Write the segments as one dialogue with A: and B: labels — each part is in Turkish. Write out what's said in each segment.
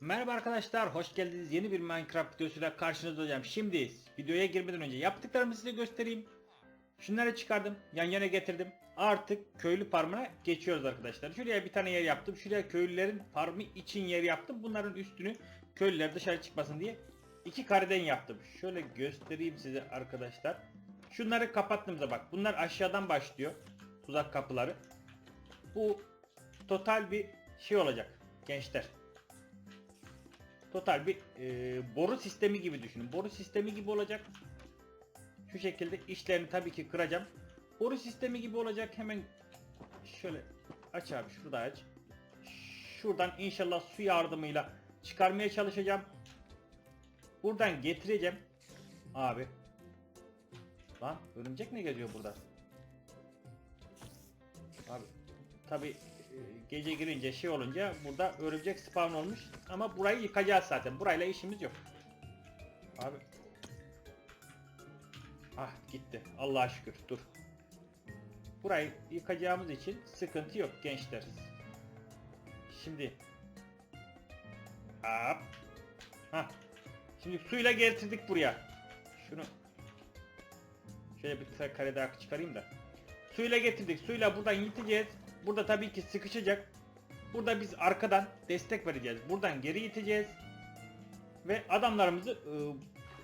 A: Merhaba arkadaşlar, hoş geldiniz. Yeni bir Minecraft videosuyla karşınızda olacağım. Şimdi videoya girmeden önce yaptıklarımı size göstereyim. Şunları çıkardım, yan yana getirdim. Artık köylü farmına geçiyoruz arkadaşlar. Şuraya bir tane yer yaptım. Şuraya köylülerin farmı için yer yaptım. Bunların üstünü köylüler dışarı çıkmasın diye iki kareden yaptım. Şöyle göstereyim size arkadaşlar. Şunları kapattığımızda bak. Bunlar aşağıdan başlıyor. Tuzak kapıları. Bu total bir şey olacak gençler total bir e, boru sistemi gibi düşünün. Boru sistemi gibi olacak. Şu şekilde işlerini tabii ki kıracağım. Boru sistemi gibi olacak. Hemen şöyle aç abi şurada aç. Şuradan inşallah su yardımıyla çıkarmaya çalışacağım. Buradan getireceğim. Abi. Lan örümcek ne geziyor burada? Abi tabi gece girince şey olunca burada örümcek spawn olmuş ama burayı yıkacağız zaten burayla işimiz yok abi ah gitti Allah'a şükür dur burayı yıkacağımız için sıkıntı yok gençler şimdi hop Hah. Şimdi suyla getirdik buraya. Şunu şöyle bir kare daha çıkarayım da. Suyla getirdik. Suyla buradan yiteceğiz. Burada tabii ki sıkışacak. Burada biz arkadan destek vereceğiz. Buradan geri iteceğiz. Ve adamlarımızı e,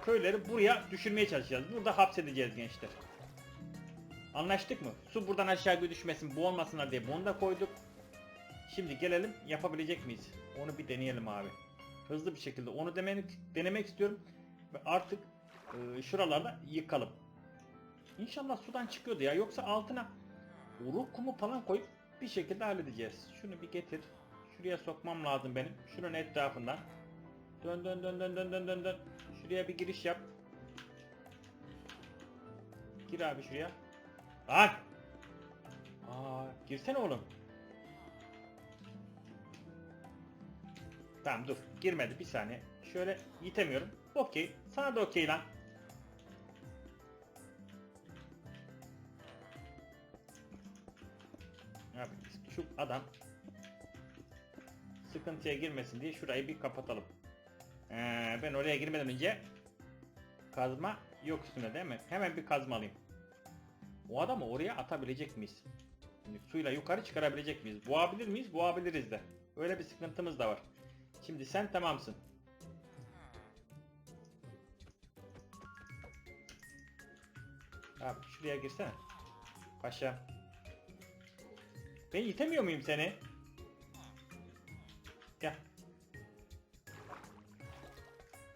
A: köyleri buraya düşürmeye çalışacağız. Burada hapsedeceğiz gençler. Anlaştık mı? Su buradan aşağı düşmesin, boğulmasınlar diye bunu da koyduk. Şimdi gelelim yapabilecek miyiz? Onu bir deneyelim abi. Hızlı bir şekilde onu denemek, denemek istiyorum. Ve artık e, şuralarda yıkalım. İnşallah sudan çıkıyordu ya. Yoksa altına ruh kumu falan koyup bir şekilde halledeceğiz. Şunu bir getir. Şuraya sokmam lazım benim. Şunun etrafından. Dön dön dön dön dön dön dön dön. Şuraya bir giriş yap. Gir abi şuraya. Lan! Aa, girsene oğlum. Tamam dur. Girmedi bir saniye. Şöyle yitemiyorum. Okey. Sana da okey lan. Şu adam sıkıntıya girmesin diye şurayı bir kapatalım. Ee, ben oraya girmeden önce kazma yok üstünde değil mi? Hemen bir kazma. O adamı oraya atabilecek miyiz? Şimdi suyla yukarı çıkarabilecek miyiz? Boğabilir miyiz? Boğabiliriz de. Öyle bir sıkıntımız da var. Şimdi sen tamamsın. Abi şuraya girsene. Paşa. Ben itemiyor muyum seni? Gel.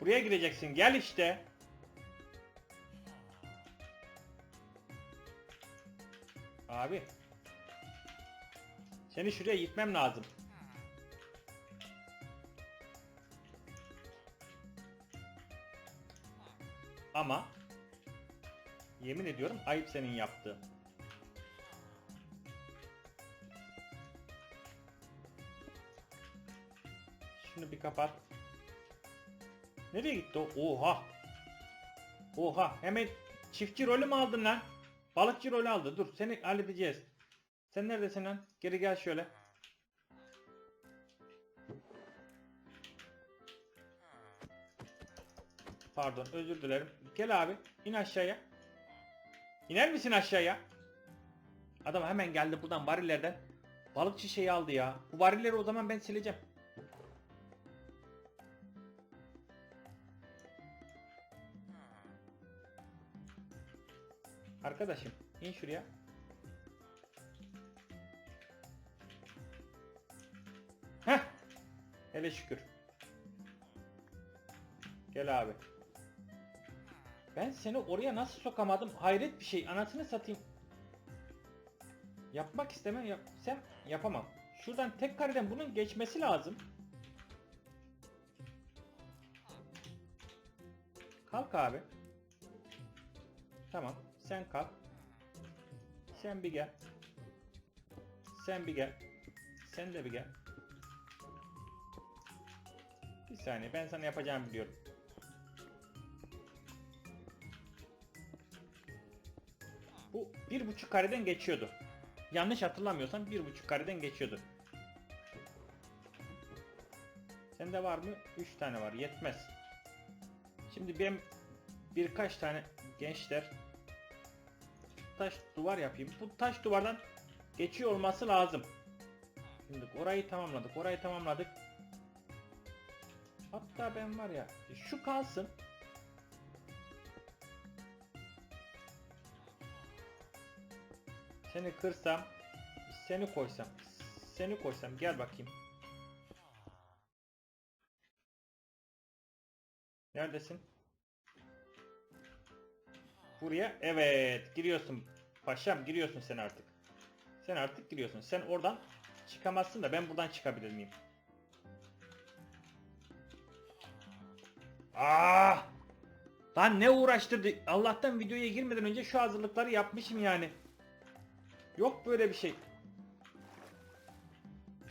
A: Buraya gireceksin. Gel işte. Abi. Seni şuraya gitmem lazım. Ama yemin ediyorum ayıp senin yaptığın. Bir kapat. Nereye gitti o? Oha. Oha. Hemen çiftçi rolü mü aldın lan? Balıkçı rolü aldı. Dur seni halledeceğiz. Sen neredesin lan? Geri gel şöyle. Pardon özür dilerim. Gel abi. in aşağıya. İner misin aşağıya? Adam hemen geldi buradan varillerden. Balıkçı şeyi aldı ya. Bu varilleri o zaman ben sileceğim. Arkadaşım in şuraya. Heh. Hele şükür. Gel abi. Ben seni oraya nasıl sokamadım? Hayret bir şey. Anasını satayım. Yapmak istemem. Yap sen yapamam. Şuradan tek kareden bunun geçmesi lazım. Kalk abi. Tamam. Sen kalk. Sen bir gel. Sen bir gel. Sen de bir gel. Bir saniye ben sana yapacağımı biliyorum. Bu bir buçuk kareden geçiyordu. Yanlış hatırlamıyorsam bir buçuk kareden geçiyordu. Sende var mı? 3 tane var. Yetmez. Şimdi ben birkaç tane gençler taş duvar yapayım. Bu taş duvardan geçiyor olması lazım. Şimdi orayı tamamladık. Orayı tamamladık. Hatta ben var ya şu kalsın. Seni kırsam, seni koysam, seni koysam gel bakayım. Neredesin? Buraya evet giriyorsun paşam giriyorsun sen artık. Sen artık giriyorsun. Sen oradan çıkamazsın da ben buradan çıkabilir miyim? Ah! Lan ne uğraştırdı? Allah'tan videoya girmeden önce şu hazırlıkları yapmışım yani. Yok böyle bir şey.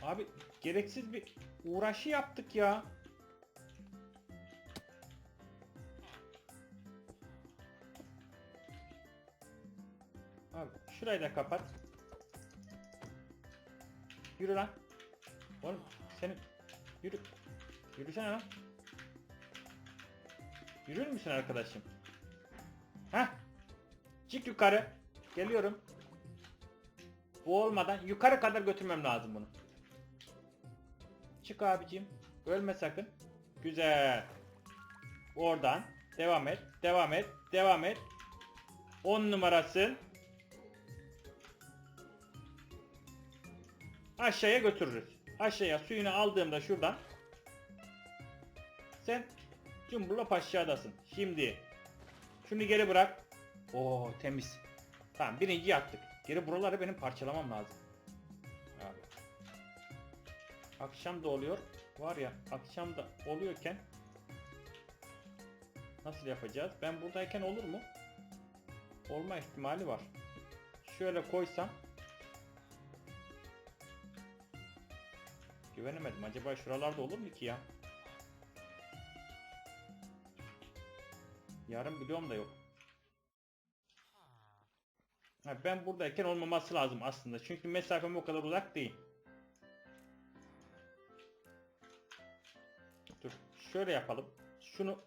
A: Abi gereksiz bir uğraşı yaptık ya. Şurayı da kapat. Yürü lan. Oğlum senin yürü. Yürüsene lan. Yürür müsün arkadaşım? Heh. Çık yukarı. Geliyorum. Bu olmadan yukarı kadar götürmem lazım bunu. Çık abicim. Ölme sakın. Güzel. Oradan devam et. Devam et. Devam et. 10 numarası. Aşağıya götürürüz. Aşağıya suyunu aldığımda şuradan sen Cumbulop aşağıdasın. Şimdi şunu geri bırak. Oo temiz. Tamam birinci yaptık. Geri buraları benim parçalamam lazım. Abi. Akşam da oluyor. Var ya akşam da oluyorken nasıl yapacağız? Ben buradayken olur mu? Olma ihtimali var. Şöyle koysam Güvenemedim. Acaba şuralarda olur mu ki ya? Yarın biliyorum da yok. Ha, ben buradayken olmaması lazım aslında. Çünkü mesafem o kadar uzak değil. Dur. Şöyle yapalım. Şunu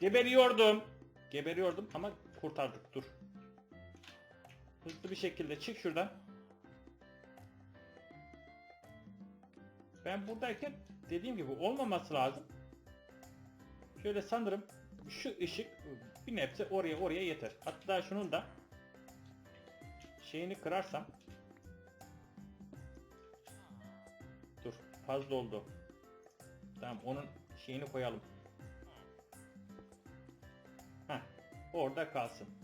A: Geberiyordum. Geberiyordum ama kurtardık. Dur. Bir şekilde çık şuradan. Ben buradayken dediğim gibi olmaması lazım. Şöyle sanırım şu ışık bir nebze oraya oraya yeter. Hatta şunun da şeyini kırarsam Dur fazla oldu. Tamam onun şeyini koyalım. Heh, orada kalsın.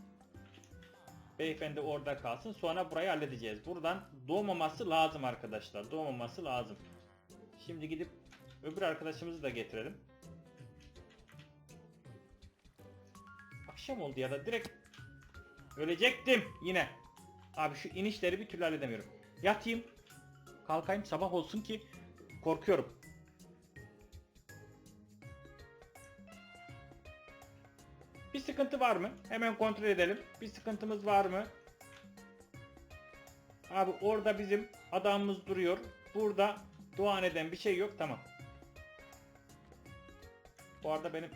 A: Beyefendi orada kalsın. Sonra burayı halledeceğiz. Buradan doğmaması lazım arkadaşlar. Doğmaması lazım. Şimdi gidip öbür arkadaşımızı da getirelim. Akşam oldu ya da direkt ölecektim yine. Abi şu inişleri bir türlü halledemiyorum. Yatayım. Kalkayım sabah olsun ki korkuyorum. Sıkıntı var mı? Hemen kontrol edelim. Bir sıkıntımız var mı? Abi orada bizim adamımız duruyor. Burada dua eden bir şey yok. Tamam. Bu arada benim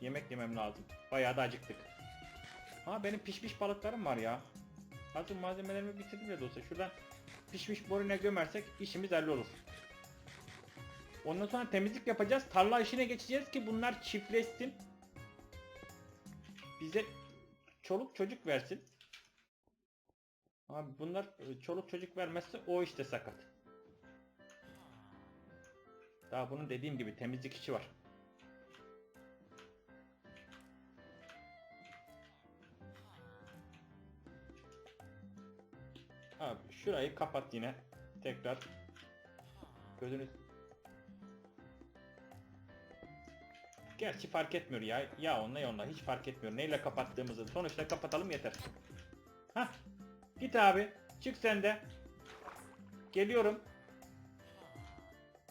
A: yemek yemem lazım. Bayağı da acıktık. Ha benim pişmiş balıklarım var ya. Hazır malzemelerimi bitirdim ya dostlar. Şuradan pişmiş borine gömersek işimiz hallolur. Ondan sonra temizlik yapacağız. Tarla işine geçeceğiz ki bunlar çiftleşsin. Bize çoluk çocuk versin. Abi bunlar e, çoluk çocuk vermezse o işte sakat. Daha bunun dediğim gibi temizlik işi var. Abi şurayı kapat yine. Tekrar. Gözünü Gerçi fark etmiyor ya. Ya onunla ya onunla hiç fark etmiyor. Neyle kapattığımızı sonuçta kapatalım yeter. Hah. Git abi. Çık sen de. Geliyorum.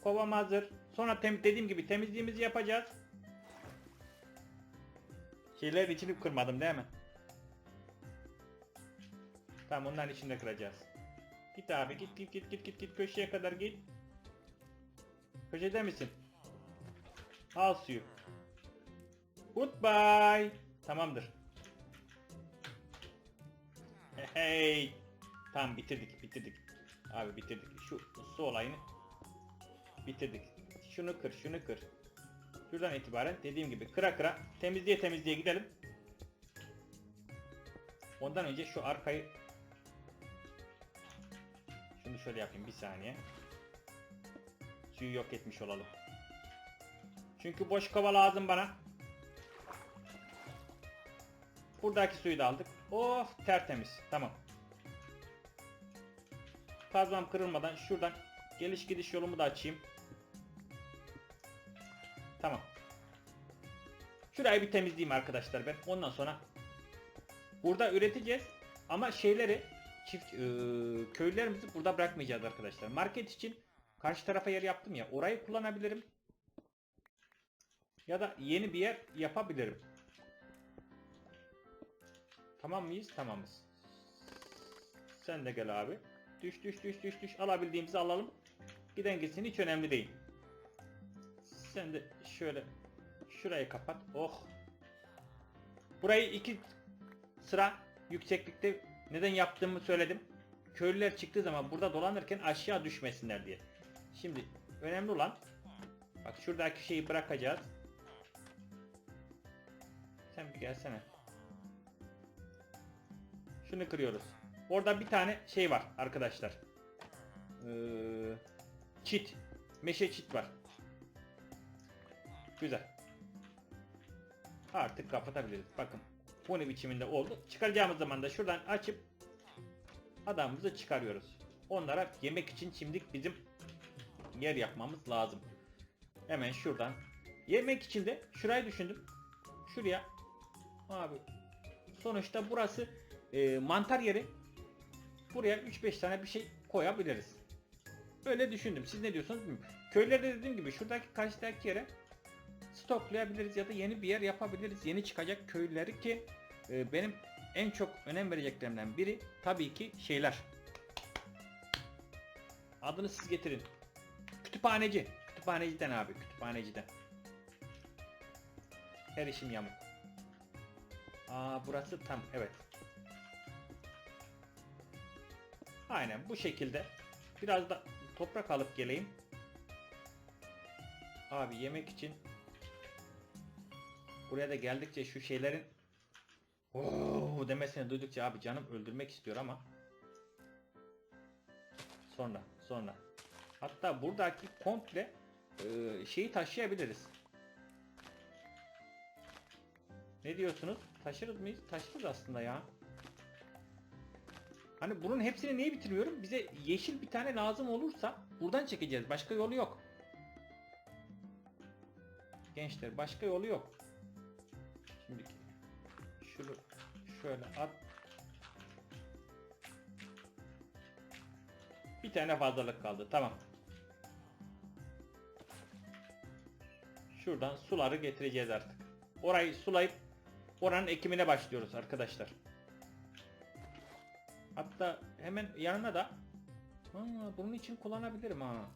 A: Kovam hazır. Sonra tem dediğim gibi temizliğimizi yapacağız. Şeylerin içini kırmadım değil mi? Tamam onların içinde kıracağız. Git abi git git git git git git köşeye kadar git. Köşede misin? Al suyu. Goodbye. Tamamdır. Hey. Tamam bitirdik bitirdik. Abi bitirdik. Şu su olayını bitirdik. Şunu kır şunu kır. Şuradan itibaren dediğim gibi kıra kıra temizliğe temizliğe gidelim. Ondan önce şu arkayı şunu şöyle yapayım bir saniye. Suyu yok etmiş olalım. Çünkü boş kova lazım bana. Buradaki suyu da aldık. Oh tertemiz. Tamam. Kazmam kırılmadan şuradan geliş gidiş yolumu da açayım. Tamam. Şurayı bir temizleyeyim arkadaşlar ben. Ondan sonra burada üreteceğiz ama şeyleri çift e, köylerimizi burada bırakmayacağız arkadaşlar. Market için karşı tarafa yer yaptım ya. Orayı kullanabilirim. Ya da yeni bir yer yapabilirim. Tamam mıyız? Tamamız. Sen de gel abi. Düş düş düş düş düş. Alabildiğimizi alalım. Giden gitsin hiç önemli değil. Sen de şöyle şurayı kapat. Oh. Burayı iki sıra yükseklikte neden yaptığımı söyledim. Köylüler çıktığı zaman burada dolanırken aşağı düşmesinler diye. Şimdi önemli olan bak şuradaki şeyi bırakacağız. Sen bir gelsene. Şunu kırıyoruz. Orada bir tane şey var arkadaşlar. Ee, çit. Meşe çit var. Güzel. Artık kapatabiliriz. Bakın. Bu ne biçiminde oldu. Çıkaracağımız zaman da şuradan açıp adamımızı çıkarıyoruz. Onlara yemek için şimdilik bizim yer yapmamız lazım. Hemen şuradan. Yemek için de şurayı düşündüm. Şuraya. Abi. Sonuçta burası e, mantar yeri. Buraya 3-5 tane bir şey koyabiliriz. Böyle düşündüm. Siz ne diyorsunuz. Köylerde dediğim gibi şuradaki karşıdaki yere stoklayabiliriz ya da yeni bir yer yapabiliriz. Yeni çıkacak köylüleri ki e, benim en çok önem vereceklerimden biri tabii ki şeyler. Adını siz getirin. Kütüphaneci. Kütüphaneciden abi. Kütüphaneciden. Her işim yamuk. Aa burası tam evet. Aynen bu şekilde. Biraz da toprak alıp geleyim. Abi yemek için buraya da geldikçe şu şeylerin Oo demesini duydukça abi canım öldürmek istiyor ama sonra sonra hatta buradaki komple e, şeyi taşıyabiliriz. Ne diyorsunuz? Taşırız mıyız? Taşırız aslında ya. Hani bunun hepsini niye bitirmiyorum? Bize yeşil bir tane lazım olursa buradan çekeceğiz. Başka yolu yok. Gençler başka yolu yok. Şimdi şunu şöyle at. Bir tane fazlalık kaldı. Tamam. Şuradan suları getireceğiz artık. Orayı sulayıp oranın ekimine başlıyoruz arkadaşlar. Hatta hemen yanına da ha, bunun için kullanabilirim ha.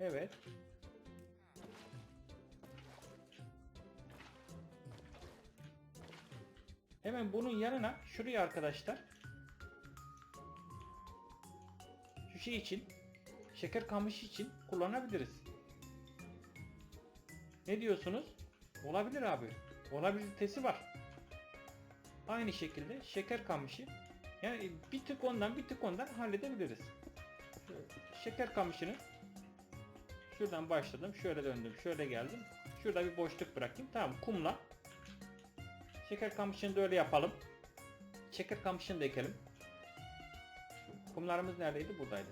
A: Evet. Hemen bunun yanına şuraya arkadaşlar şu şey için şeker kamışı için kullanabiliriz. Ne diyorsunuz? Olabilir abi. Olabilitesi var. Aynı şekilde şeker kamışı yani bir tık ondan bir tık ondan halledebiliriz. Şeker kamışını şuradan başladım. Şöyle döndüm. Şöyle geldim. Şurada bir boşluk bırakayım. Tamam kumla Şeker kamışını da öyle yapalım. Şeker kamışını da ekelim. Kumlarımız neredeydi? Buradaydı.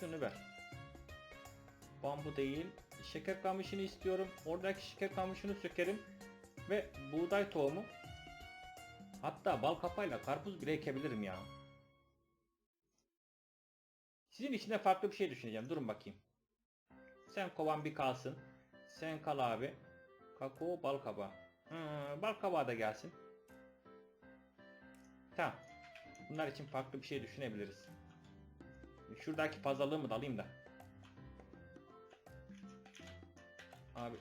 A: Şunu ver. Bambu değil. Şeker kamışını istiyorum. Oradaki şeker kamışını sökerim. Ve buğday tohumu. Hatta bal kapayla karpuz bile ekebilirim ya. Sizin için de farklı bir şey düşüneceğim. Durun bakayım. Sen kovan bir kalsın. Sen kal abi. Kakao bal kabağı. Hmm, bal kabağı da gelsin. Tamam. Bunlar için farklı bir şey düşünebiliriz. Şuradaki fazlalığı mı da alayım da. Abi.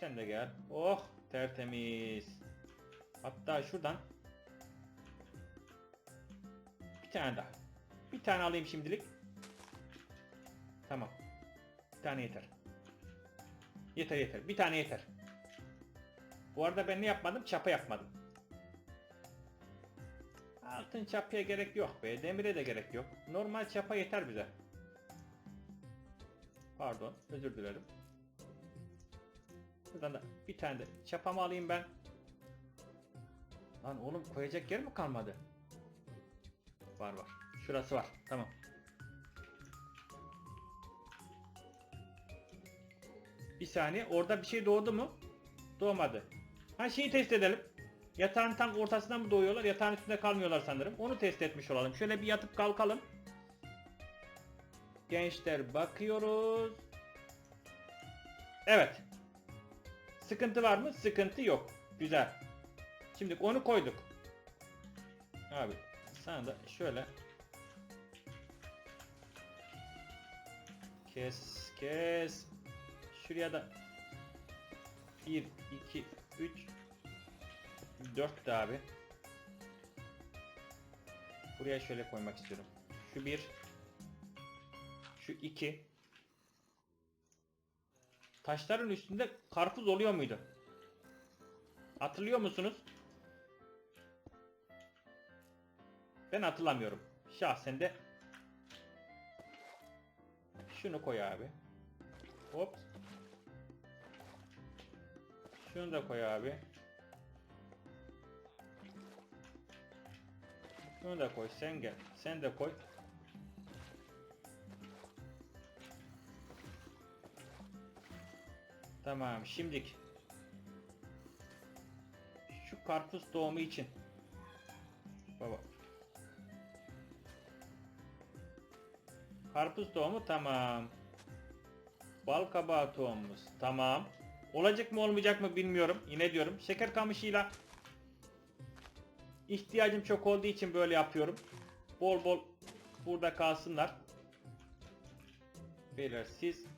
A: Sen de gel. Oh tertemiz. Hatta şuradan bir tane daha. Bir tane alayım şimdilik. Tamam. Bir tane yeter. Yeter yeter. Bir tane yeter. Bu arada ben ne yapmadım? Çapa yapmadım. Altın çapaya gerek yok be. Demire de gerek yok. Normal çapa yeter bize. Pardon. Özür dilerim. Buradan da bir tane de çapamı alayım ben. Lan oğlum koyacak yer mi kalmadı? Var var. Şurası var. Tamam. Bir saniye. Orada bir şey doğdu mu? Doğmadı. Ha şeyi test edelim. Yatağın tam ortasından mı doğuyorlar? Yatağın üstünde kalmıyorlar sanırım. Onu test etmiş olalım. Şöyle bir yatıp kalkalım. Gençler bakıyoruz. Evet. Sıkıntı var mı? Sıkıntı yok. Güzel. Şimdi onu koyduk. Abi sana da şöyle kes kes şuraya da 1 2 3 4 de abi buraya şöyle koymak istiyorum şu 1 şu 2 taşların üstünde karpuz oluyor muydu hatırlıyor musunuz Ben hatırlamıyorum. Şahsen de şunu koy abi. Hop. Şunu da koy abi. Şunu da koy. Sen gel. Sen de koy. Tamam. Şimdik. Şu karpuz doğumu için. Baba. Karpuz tohumu tamam. Bal kabağı tohumumuz tamam. Olacak mı olmayacak mı bilmiyorum. Yine diyorum şeker kamışıyla ihtiyacım çok olduğu için böyle yapıyorum. Bol bol burada kalsınlar. Beyler siz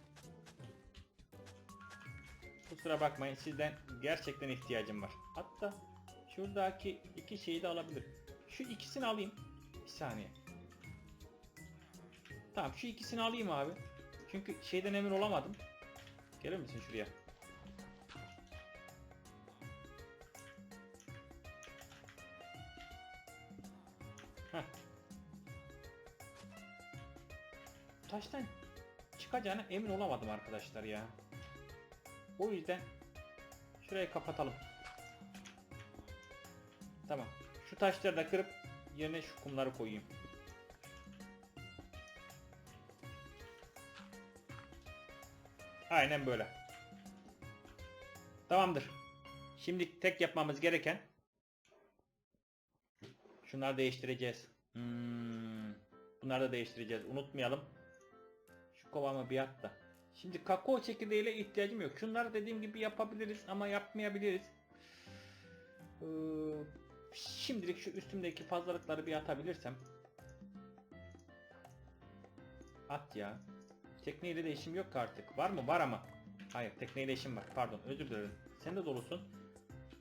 A: kusura bakmayın sizden gerçekten ihtiyacım var. Hatta şuradaki iki şeyi de alabilirim. Şu ikisini alayım. Bir saniye. Tamam şu ikisini alayım abi. Çünkü şeyden emin olamadım. Gelir misin şuraya? Heh. Taştan çıkacağına emin olamadım arkadaşlar ya. O yüzden şurayı kapatalım. Tamam. Şu taşları da kırıp yerine şu kumları koyayım. Aynen böyle. Tamamdır. Şimdi tek yapmamız gereken şunları değiştireceğiz. Hmm, bunları da değiştireceğiz. Unutmayalım. Şu kovamı bir at da. Şimdi kakao çekirdeğiyle ihtiyacım yok. Şunları dediğim gibi yapabiliriz ama yapmayabiliriz. Ee, şimdilik şu üstümdeki fazlalıkları bir atabilirsem. At ya. Tekneyle de işim yok artık. Var mı? Var ama. Hayır tekneyle işim var. Pardon özür dilerim. Sen de dolusun.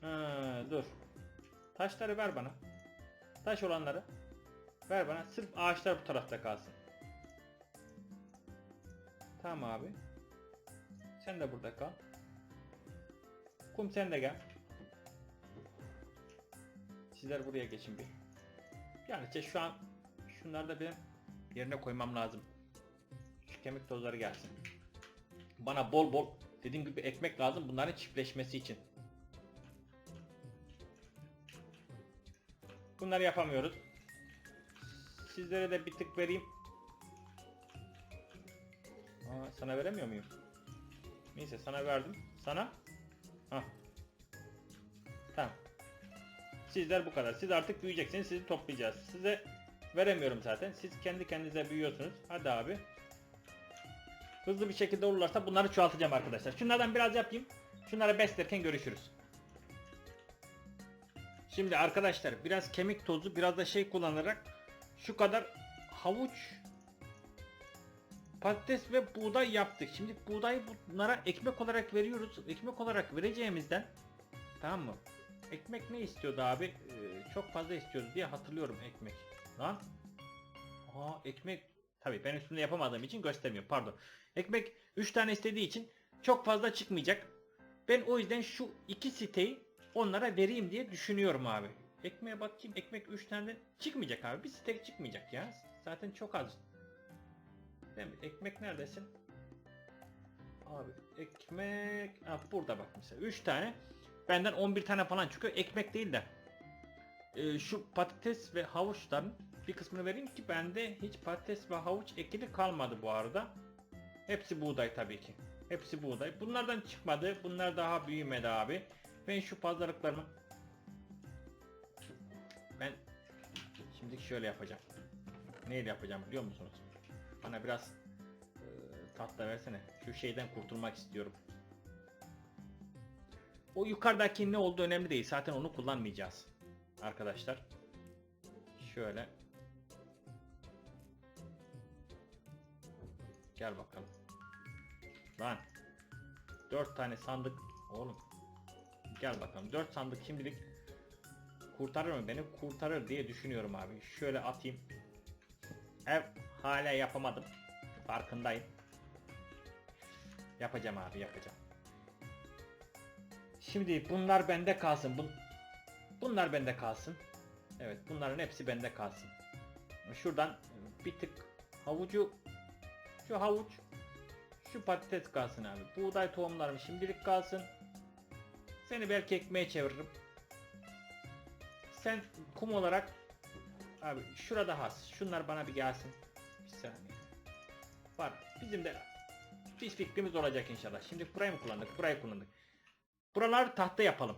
A: Ha, dur. Taşları ver bana. Taş olanları. Ver bana. Sırf ağaçlar bu tarafta kalsın. Tamam abi. Sen de burada kal. Kum sen de gel. Sizler buraya geçin bir. Yani işte şu an şunları da benim yerine koymam lazım şu kemik tozları gelsin. Bana bol bol dediğim gibi ekmek lazım bunların çiftleşmesi için. Bunları yapamıyoruz. Sizlere de bir tık vereyim. Aa, sana veremiyor muyum? Neyse sana verdim. Sana? Hah. Tamam. Sizler bu kadar. Siz artık büyüyeceksiniz. Sizi toplayacağız. Size veremiyorum zaten. Siz kendi kendinize büyüyorsunuz. Hadi abi. Hızlı bir şekilde olurlarsa bunları çoğaltacağım arkadaşlar. Şunlardan biraz yapayım. Şunları beslerken görüşürüz. Şimdi arkadaşlar biraz kemik tozu biraz da şey kullanarak şu kadar havuç patates ve buğday yaptık. Şimdi buğdayı bunlara ekmek olarak veriyoruz. Ekmek olarak vereceğimizden tamam mı? Ekmek ne istiyordu abi? Ee, çok fazla istiyordu diye hatırlıyorum ekmek. Lan. Aa ekmek. Tabii ben üstünde yapamadığım için göstermiyorum. Pardon. Ekmek 3 tane istediği için çok fazla çıkmayacak. Ben o yüzden şu iki siteyi onlara vereyim diye düşünüyorum abi. Ekmeğe bakayım. Ekmek 3 tane çıkmayacak abi. Bir site çıkmayacak ya. Zaten çok az. Değil? Ekmek neredesin? Abi ekmek... Ha, burada bak mesela 3 tane. Benden 11 tane falan çıkıyor. Ekmek değil de. Ee, şu patates ve havuçların bir kısmını vereyim ki bende hiç patates ve havuç ekili kalmadı bu arada. Hepsi buğday tabii ki. Hepsi buğday. Bunlardan çıkmadı. Bunlar daha büyümedi abi. Ben şu pazarlıklarımı ben şimdi şöyle yapacağım. Neyle yapacağım biliyor musunuz? Bana biraz e, tahta versene. Şu şeyden kurtulmak istiyorum. O yukarıdaki ne olduğu önemli değil. Zaten onu kullanmayacağız. Arkadaşlar. Şöyle. Gel bakalım. Lan. 4 tane sandık. Oğlum. Gel bakalım. 4 sandık şimdilik kurtarır mı beni? Kurtarır diye düşünüyorum abi. Şöyle atayım. Ev hala yapamadım. Farkındayım. Yapacağım abi yapacağım. Şimdi bunlar bende kalsın. Bun bunlar bende kalsın. Evet bunların hepsi bende kalsın. Şuradan bir tık havucu şu havuç şu patates kalsın abi. Buğday tohumlarım şimdilik kalsın. Seni belki ekmeğe çeviririm. Sen kum olarak abi şurada has. Şunlar bana bir gelsin. Saniye. Var. Bizim de bir fikrimiz olacak inşallah. Şimdi burayı mı kullandık? Burayı kullandık. Buralar tahta yapalım.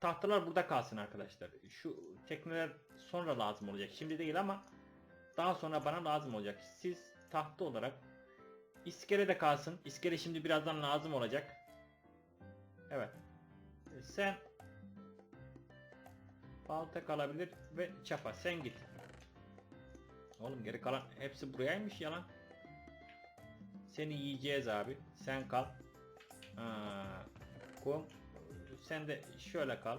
A: Tahtalar burada kalsın arkadaşlar. Şu tekneler sonra lazım olacak. Şimdi değil ama daha sonra bana lazım olacak. Siz tahta olarak iskele de kalsın. İskele şimdi birazdan lazım olacak. Evet. Sen balta kalabilir ve çapa. Sen git. Oğlum geri kalan hepsi burayaymış yalan. Seni yiyeceğiz abi. Sen kal. Aa, kum. Sen de şöyle kal.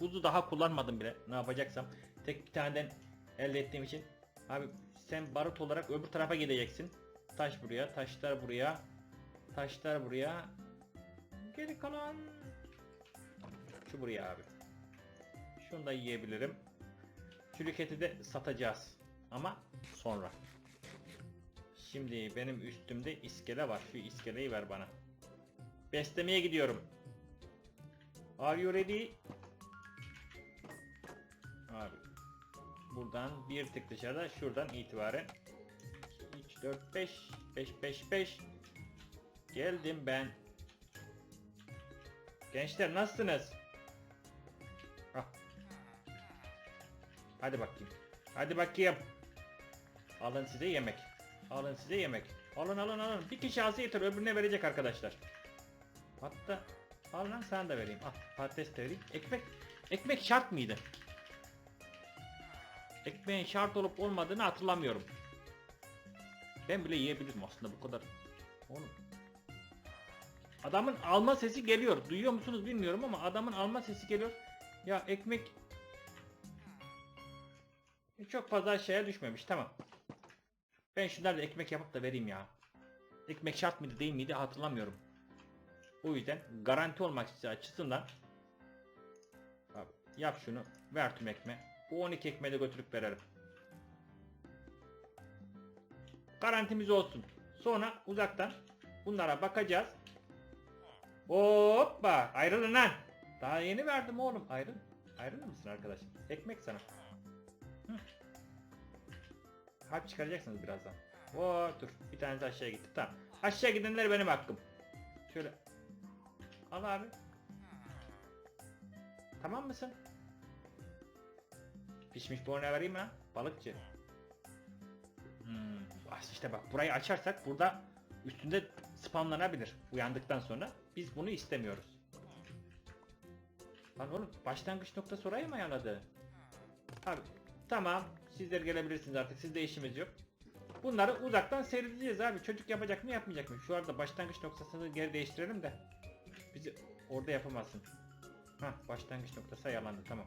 A: Buzu daha kullanmadım bile. Ne yapacaksam. Tek bir taneden elde ettiğim için. Abi sen barut olarak öbür tarafa gideceksin. Taş buraya, taşlar buraya. Taşlar buraya. Geri kalan şu buraya abi. Şunu da yiyebilirim. Çürük eti de satacağız. Ama sonra. Şimdi benim üstümde iskele var. Şu iskeleyi ver bana. Beslemeye gidiyorum. Are you ready? Abi. Buradan bir tık dışarıda şuradan itibaren 3 4 5 5 5 5 Geldim ben. Gençler nasılsınız? Ah. Hadi bakayım. Hadi bakayım. Alın size yemek. Alın size yemek. Alın alın alın. Bir kişi alsa yeter öbürüne verecek arkadaşlar. Hatta al lan sana da vereyim. Al patates de vereyim. Ekmek. Ekmek şart mıydı? Ekmeğin şart olup olmadığını hatırlamıyorum. Ben bile yiyebilirim aslında bu kadar. Oğlum. Adamın alma sesi geliyor. Duyuyor musunuz bilmiyorum ama adamın alma sesi geliyor. Ya ekmek E, çok fazla şeye düşmemiş. Tamam. Ben şunları da ekmek yapıp da vereyim ya. Ekmek şart mıydı değil miydi hatırlamıyorum. O yüzden garanti olmak açısından Abi, yap şunu. Ver tüm ekmeği. Bu 12 ekmeği de götürüp verelim. Garantimiz olsun. Sonra uzaktan bunlara bakacağız. Hoppa ayrılın lan. Daha yeni verdim oğlum. Ayrıl. Ayrılır mısın arkadaş? Ekmek sana. Harp çıkaracaksınız birazdan. Oo dur. Bir tanesi aşağıya gitti. Tamam. Aşağı gidenler benim hakkım. Şöyle. Al abi. Tamam mısın? Pişmiş borna vereyim mi lan? Balıkçı. Hmm. işte bak burayı açarsak burada üstünde spamlanabilir uyandıktan sonra. Biz bunu istemiyoruz. Lan oğlum başlangıç noktası orayı mı ayarladı? Abi tamam sizler gelebilirsiniz artık sizde işimiz yok. Bunları uzaktan seyredeceğiz abi. Çocuk yapacak mı yapmayacak mı? Şu arada başlangıç noktasını geri değiştirelim de. Bizi orada yapamazsın. Hah başlangıç noktası ayarlandı tamam.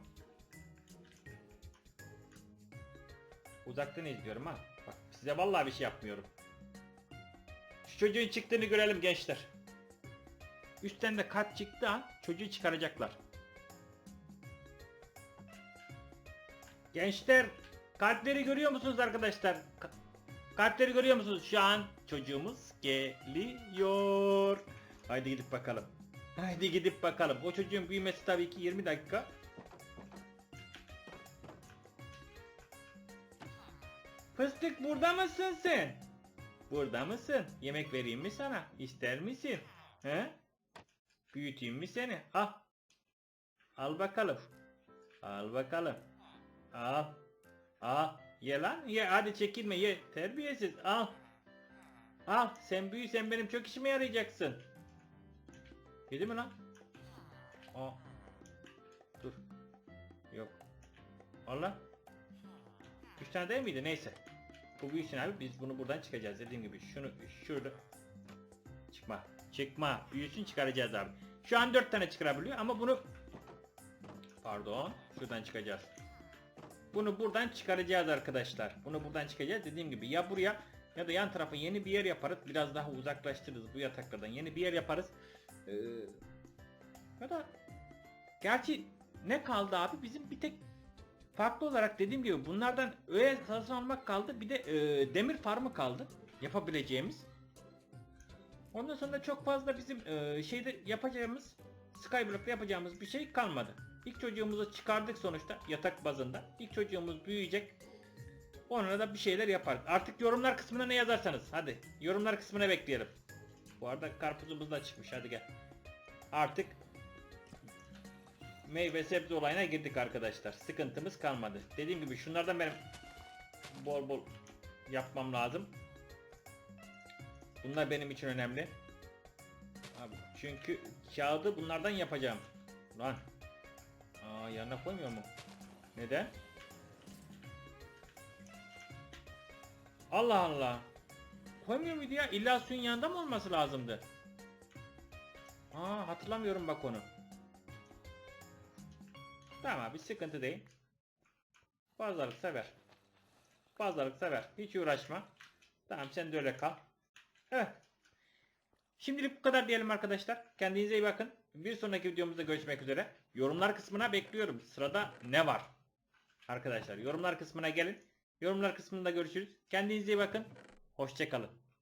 A: Uzaktan izliyorum ha. Bak size vallahi bir şey yapmıyorum. Şu çocuğun çıktığını görelim gençler. Üstten de kat çıktı an çocuğu çıkaracaklar. Gençler kalpleri görüyor musunuz arkadaşlar? Ka- kalpleri görüyor musunuz? Şu an çocuğumuz geliyor. Haydi gidip bakalım. Haydi gidip bakalım. O çocuğun büyümesi tabii ki 20 dakika. Fıstık burada mısın sen? Burada mısın? Yemek vereyim mi sana? İster misin? He? Büyüteyim mi seni? Al. Al bakalım. Al bakalım. Al. Al. Ye lan. Ye. Hadi çekinme. Ye. Terbiyesiz. Al. Al. Sen büyü. Sen benim çok işime yarayacaksın. Yedi mi lan? Aa. Dur. Yok. Allah. Üç tane değil miydi? Neyse. Bu büyüsün abi. Biz bunu buradan çıkacağız. Dediğim gibi şunu şurada. Çıkma. Çıkma. Büyüsün çıkaracağız abi. Şu an dört tane çıkarabiliyor ama bunu Pardon. Şuradan çıkacağız. Bunu buradan çıkaracağız arkadaşlar. Bunu buradan çıkacağız. Dediğim gibi ya buraya ya da yan tarafa yeni bir yer yaparız. Biraz daha uzaklaştırırız bu yataklardan. Yeni bir yer yaparız. Ee, ya da gerçi ne kaldı abi? Bizim bir tek farklı olarak dediğim gibi bunlardan öğe satın almak kaldı. Bir de e, demir farmı kaldı. Yapabileceğimiz. Ondan sonra çok fazla bizim e, şeyde yapacağımız Skyblock'ta yapacağımız bir şey kalmadı. İlk çocuğumuzu çıkardık sonuçta yatak bazında. İlk çocuğumuz büyüyecek. Ona da bir şeyler yaparız. Artık yorumlar kısmına ne yazarsanız. Hadi yorumlar kısmına bekleyelim. Bu arada karpuzumuz da çıkmış. Hadi gel. Artık meyve sebze olayına girdik arkadaşlar. Sıkıntımız kalmadı. Dediğim gibi şunlardan benim bol bol yapmam lazım. Bunlar benim için önemli. Abi çünkü kağıdı bunlardan yapacağım. Lan. Aa yanına koymuyor mu? Neden? Allah Allah. Koymuyor muydu ya? İlla suyun yanında mı olması lazımdı? Aa hatırlamıyorum bak onu. Tamam abi sıkıntı değil. Pazarlık sever. Pazarlık sever. Hiç uğraşma. Tamam sen de öyle kal. Evet. Şimdilik bu kadar diyelim arkadaşlar. Kendinize iyi bakın. Bir sonraki videomuzda görüşmek üzere. Yorumlar kısmına bekliyorum. Sırada ne var? Arkadaşlar yorumlar kısmına gelin. Yorumlar kısmında görüşürüz. Kendinize iyi bakın. Hoşçakalın.